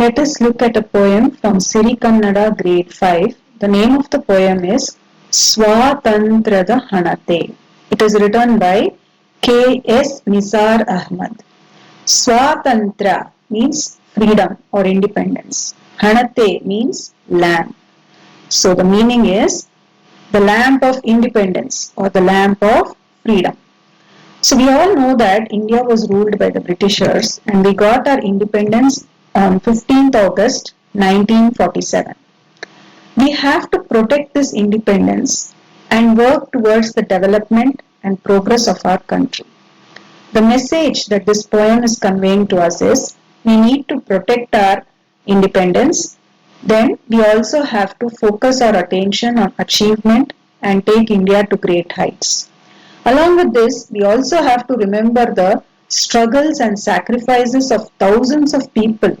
Let us look at a poem from Siri Kannada grade 5. The name of the poem is Swatantrada Hanate. It is written by K.S. Nizar Ahmad. Swatantra means freedom or independence. Hanate means lamp. So the meaning is the lamp of independence or the lamp of freedom. So we all know that India was ruled by the Britishers and we got our independence on 15th August 1947. We have to protect this independence and work towards the development and progress of our country. The message that this poem is conveying to us is we need to protect our independence. Then we also have to focus our attention on achievement and take India to great heights. Along with this, we also have to remember the struggles and sacrifices of thousands of people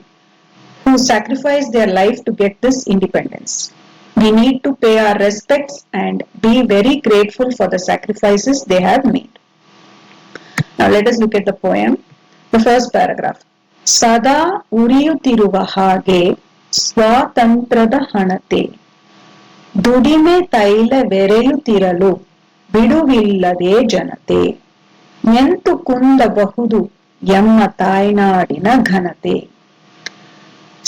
who sacrificed their life to get this independence. We need to pay our respects and be very grateful for the sacrifices they have made. Now let us look at the poem. The first paragraph. ಸದಾ ಉರಿಯುತ್ತಿರುವ ಹಾಗೆ ಸ್ವಾತಂತ್ರ್ಯದ ಹಣತೆ ದುಡಿಮೆ ತೈಲವೆರೆಯುತ್ತಿರಲು ಬಿಡುವಿಲ್ಲದೆ ಜನತೆ ಎಂತು ಕುಂದಬಹುದು ಎಮ್ಮ ತಾಯ್ನಾಡಿನ ಘನತೆ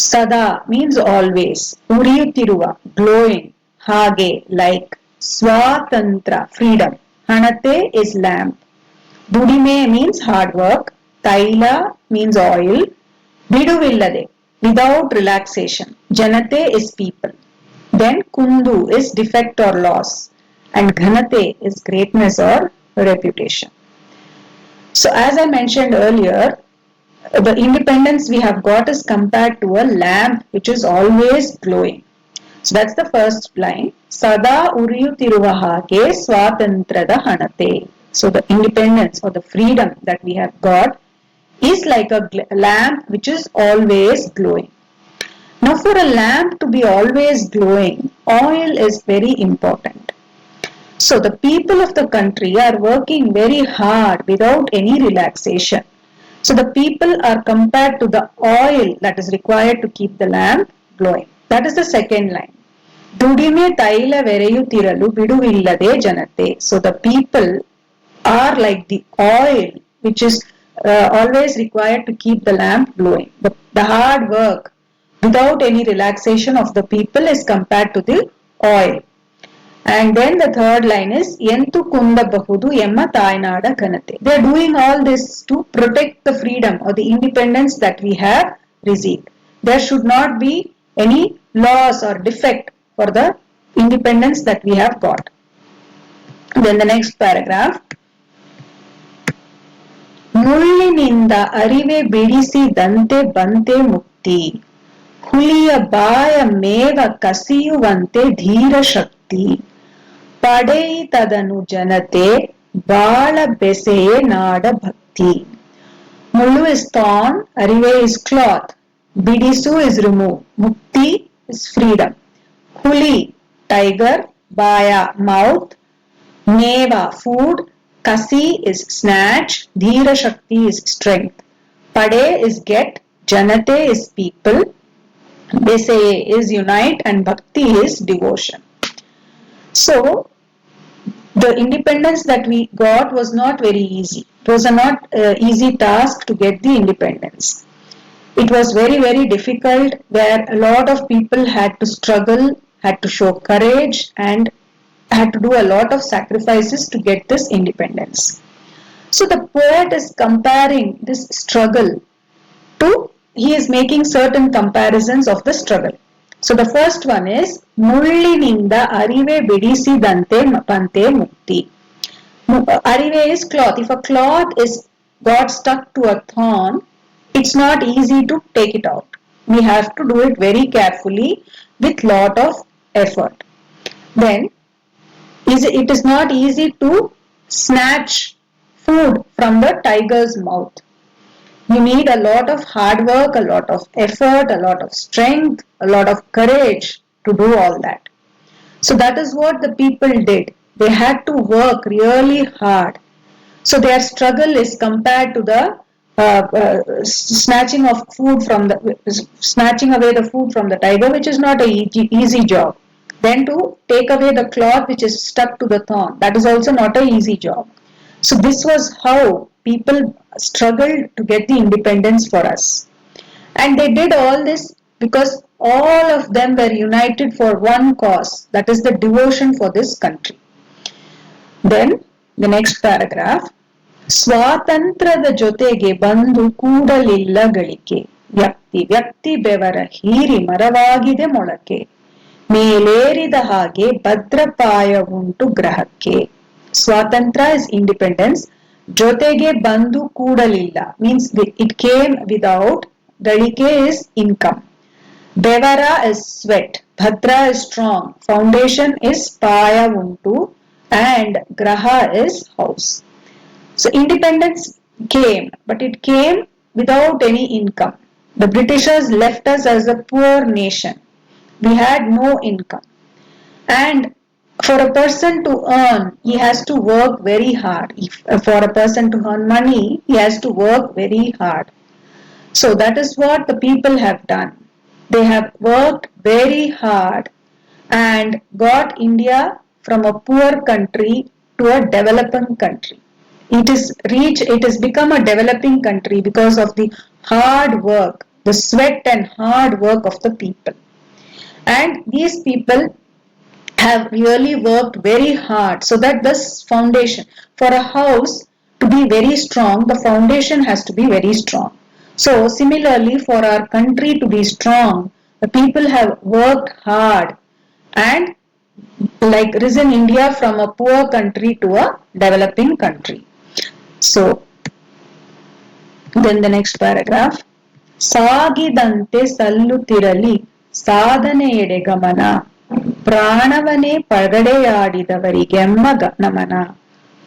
ಸದಾ means always ಉರಿಯುತ್ತಿರುವ ಗ್ಲೋಯಿಂಗ್ ಹಾಗೆ ಲೈಕ್ ಸ್ವಾತಂತ್ರ್ಯ ಫ್ರೀಡಮ್ ಹಣತೆ ಇಸ್ ಲ್ಯಾಂಪ್ ದುಡಿಮೆ ಮೀನ್ಸ್ ಹಾರ್ಡ್ ವರ್ಕ್ ತೈಲ ಮೀನ್ಸ್ ಆಯಿಲ್ ಬಿಡುವಿಲ್ಲದೆ ವಿದೌಟ್ ರಿಲ್ಯಾಕ್ಸೇಷನ್ ಜನತೆ ಇಸ್ ಪೀಪಲ್ ದೆನ್ ಕುಂದು is defect R loss and ghanate is greatness or reputation. So as I mentioned earlier, the independence we have got is compared to a lamp which is always glowing. So that's the first line. Sada uriyutiruva hage swatantrada hanate. So the independence or the freedom that we have got is like a lamp which is always glowing. Now for a lamp to be always glowing, oil is very important. So the people of the country are working very hard without any relaxation. So the people are compared to the oil that is required to keep the lamp glowing. That is the second line. ದುಡಿಮೆ ತೈಲ ವೆರೆಯುತ್ತಿರಲು ಬಿಡುವಿಲ್ಲದೆ ಜನತೆ so the people are like the oil which is always required to keep the lamp glowing the hard work without any relaxation of the people is compared to the oil and then the third line is ಎಂತು ಕುಂದಬಹುದು ಎಮ್ಮ ತಾಯ್ನಾಡ ಘನತೆ they are doing all this to protect the freedom or the independence that we have received there should not be any loss or defect for the independence that we have got then the next paragraph ಮುಳ್ಳಿನಿಂದ ಅರಿವೆ ಬಿಡಿಸಿದಂತೆ ಬಂತೆ ಮುಕ್ತಿ ಹುಲಿಯ ಬಾಯ ಮೇವ ಕಸಿಯುವಂತೆ ಧೀರ ಶಕ್ತಿ ಪಡೆಯಿತದನು ಜನತೆ ಬಾಳ ಬೆಸೆಯೇ ನಾಡ ಭಕ್ತಿ ಮುಳ್ಳು ಇಸ್ ಥಾರ್ನ್ ಅರಿವೆ ಇಸ್ ಕ್ಲಾತ್ ಬಿಡಿಸು ಇಸ್ ರಿಮೂವ್ ಮುಕ್ತಿ ಇಸ್ ಫ್ರೀಡಮ್ ಹುಲಿ ಟೈಗರ್ ಬಾಯ ಮೌತ್ ನೇವ ಫುಡ್ ಕಸಿ ಇಸ್ ಸ್ನ್ಯಾಚ್ ಧೀರ ಶಕ್ತಿ ಇಸ್ ಸ್ಟ್ರೆಂಗ್ತ್ ಪಡೆ ಇಸ್ ಗೆಟ್ ಜನತೆ ಇಸ್ ಪೀಪಲ್ ಬೆಸೆಯೇ ಇಸ್ ಯುನೈಟ್ ಅಂಡ್ ಭಕ್ತಿ is devotion So, the independence that we got was not very easy. It was a not uh, easy task to get the independence. It was very, very difficult where a lot of people had to struggle, had to show courage, and had to do a lot of sacrifices to get this independence. So, the poet is comparing this struggle to, he is making certain comparisons of the struggle. So the first one is ಮುಳ್ಳಿನಿಂದ ಅರಿವೆ ಬಿಡಿಸಿದಂತೆ ಪಂತೆ ಮುಕ್ತಿ ಅರಿವೆ is cloth. If a cloth is got stuck to a thorn, it's not easy to take it out. We have to do it very carefully with lot of effort. Then is it is not easy to snatch food from the tiger's mouth. You need a lot of hard work, a lot of effort, a lot of strength, a lot of courage to do all that. So that is what the people did. They had to work really hard. So their struggle is compared to the uh, uh, snatching of food from the snatching away the food from the tiger which is not a easy, easy job then to take away the cloth which is stuck to the thorn that is also not a easy job so this was how people struggled to get the independence for us and they did all this because all of them were united for one cause that is the devotion for this country then the next paragraph ಸ್ವಾತಂತ್ರ್ಯದ ಜೊತೆಗೆ ಬಂದು ಕೂಡಲಿಲ್ಲ ಗಳಿಕೆ ವ್ಯಕ್ತಿ ವ್ಯಕ್ತಿ ಬೆವರ ಹೀರಿ ಮರವಾಗಿದೆ ಮೊಳಕೆ ಮೇಲೇರಿದ ಹಾಗೆ ಭದ್ರಪಾಯ ಉಂಟು ಗ್ರಹಕ್ಕೆ ಸ್ವಾತಂತ್ರ್ಯ ಇಸ್ ಇಂಡಿಪೆಂಡೆನ್ಸ್ ಜೊತೆಗೆ ಬಂದು ಕೂಡಲಿಲ್ಲ ಮೀನ್ಸ್ ಇಟ್ ಕೇಮ್ ವಿದೌಟ್ ಗಳಿಕೆ ಇಸ್ ಇನ್ಕಮ್ ಬೆವರ ಇಸ್ ಸ್ವೆಟ್ ಭದ್ರ ಇಸ್ ಸ್ಟ್ರಾಂಗ್ ಫೌಂಡೇಶನ್ ಇಸ್ ಪಾಯ ಉಂಟು and graha is house so independence came but it came without any income the britishers left us as a poor nation we had no income and for a person to earn he has to work very hard. If, uh, for a person to earn money he has to work very hard. So that is what the people have done. They have worked very hard and got india from a poor country to a developing country. It is reach it has become a developing country because of the hard work the sweat and hard work of the people. And these people have really worked very hard so that this foundation for a house to be very strong the foundation has to be very strong so similarly for our country to be strong the people have worked hard and like risen india from a poor country to a developing country so then the next paragraph ಸಾಗಿದಂತೆ ಸಲ್ಲುತ್ತಿರಲಿ ಸಾಧನೆಯೆಡೆ ಗಮನ ಪ್ರಾಣವನೇ ಪಗಡೆಯಾಡಿದವರಿಗೆಮ್ಮ ಮಗ ನಮನ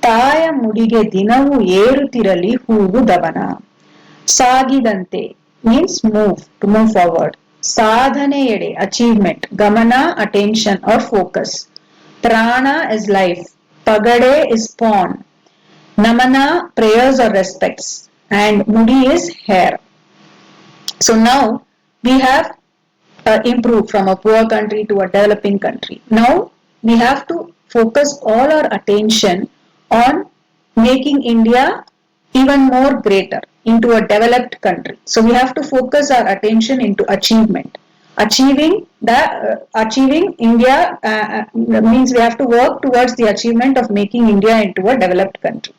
ತಾಯ ಮುಡಿಗೆ ದಿನವೂ ಏರುತ್ತಿರಲಿ ಹೂವು ದವನ. ಸಾಗಿದಂತೆ means move to move forward ಸಾಧನೆಯೆಡೆ achievement ಗಮನ ಅಟೆನ್ಷನ್ ಆರ್ ಫೋಕಸ್ ಪ್ರಾಣ ಇಸ್ ಲೈಫ್ ಪಗಡೆ ಇಸ್ ಪಾನ್ ನಮನ ಪ್ರೇಯರ್ಸ್ ಆರ್ ರೆಸ್ಪೆಕ್ಟ್ಸ್ ಅಂಡ್ ಮುಡಿ is hair so now we have uh, improved from a poor country to a developing country. Now we have to focus all our attention on making India even more greater into a developed country. So we have to focus our attention into achievement. Achieving the uh, achieving India uh, uh, means we have to work towards the achievement of making India into a developed country.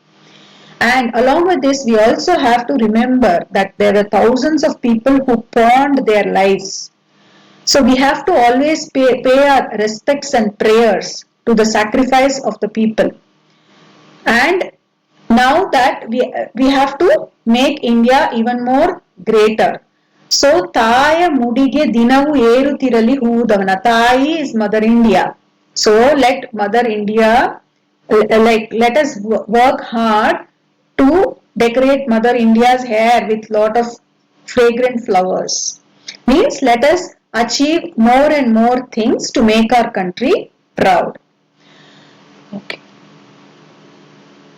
And along with this, we also have to remember that there are thousands of people who pawned their lives. So we have to always pay, pay our respects and prayers to the sacrifice of the people. And now that we, we have to make India even more greater. So ತಾಯ ಮುಡಿಗೆ ದಿನವೂ ಏರುತ್ತಿರಲಿ ಹೂದವನ ತಾಯಿ is mother India. So let mother India like let us wo- work hard to decorate mother india's hair with lot of fragrant flowers means let us achieve more and more things to make our country proud. Okay